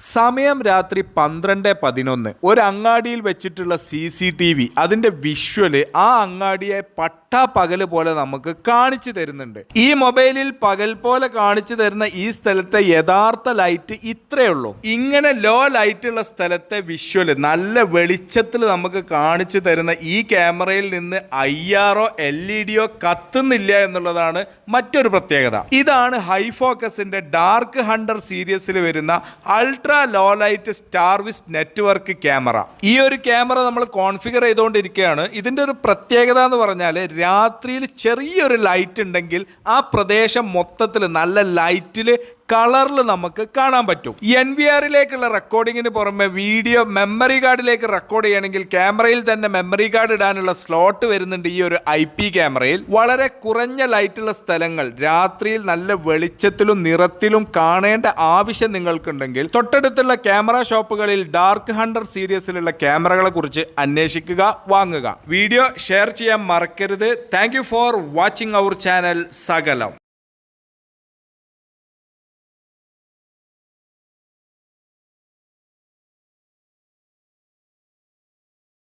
സമയം രാത്രി പന്ത്രണ്ട് പതിനൊന്ന്. ഒരു അങ്ങാടിയിൽ വെച്ചിട്ടുള്ള സി സി ടി വി അതിന്റെ വിഷ്വൽ ആ അങ്ങാടിയെ പട്ടാ പകൽ പോലെ നമുക്ക് കാണിച്ചു തരുന്നുണ്ട്. ഈ മൊബൈലിൽ പകൽ പോലെ കാണിച്ചു തരുന്ന ഈ സ്ഥലത്തെ യഥാർത്ഥ ലൈറ്റ് ഇത്രയേ ഉള്ളൂ. ഇങ്ങനെ ലോ ലൈറ്റ് ഉള്ള സ്ഥലത്തെ വിഷ്വൽ നല്ല വെളിച്ചത്തിൽ നമുക്ക് കാണിച്ചു തരുന്ന ഈ ക്യാമറയിൽ നിന്ന് ഐ ആറോ എൽ ഇ ഡിയോ കത്തുന്നില്ല എന്നുള്ളതാണ് മറ്റൊരു പ്രത്യേകത. ഇതാണ് ഹൈ ഫോക്കസിന്റെ ഡാർക്ക് ഹണ്ടർ സീരീസിൽ വരുന്ന ultra low light Starvis network camera ഈ ഒരു ക്യാമറ നമ്മൾ കോൺഫിഗർ ചെയ്തുകൊണ്ടിരിക്കുകയാണ്. ഇതിന്റെ ഒരു പ്രത്യേകത എന്ന് പറഞ്ഞാൽ രാത്രിയിൽ ചെറിയൊരു ലൈറ്റ് ഉണ്ടെങ്കിൽ ആ പ്രദേശം മൊത്തത്തിൽ നല്ല ലൈറ്റിൽ കളറിൽ നമുക്ക് കാണാൻ പറ്റും. എൻ വി ആറിലേക്കുള്ള റെക്കോർഡിങ്ങിന് പുറമെ വീഡിയോ മെമ്മറി കാർഡിലേക്ക് റെക്കോർഡ് ചെയ്യണമെങ്കിൽ ക്യാമറയിൽ തന്നെ മെമ്മറി കാർഡ് ഇടാനുള്ള സ്ലോട്ട് വരുന്നുണ്ട് ഈ ഒരു ഐ പി ക്യാമറയിൽ വളരെ കുറഞ്ഞ ലൈറ്റുള്ള സ്ഥലങ്ങൾ രാത്രിയിൽ നല്ല വെളിച്ചത്തിലും നിറത്തിലും കാണേണ്ട ആവശ്യം നിങ്ങൾക്കുണ്ടെങ്കിൽ തൊട്ടടുത്തുള്ള ക്യാമറ ഷോപ്പുകളിൽ ഡാർക്ക് ഹണ്ടർ സീരീസിലുള്ള ക്യാമറകളെ കുറിച്ച് അന്വേഷിക്കുക വാങ്ങുക. വീഡിയോ ഷെയർ ചെയ്യാൻ മറക്കരുത്. Thank for watching our channel സകലം.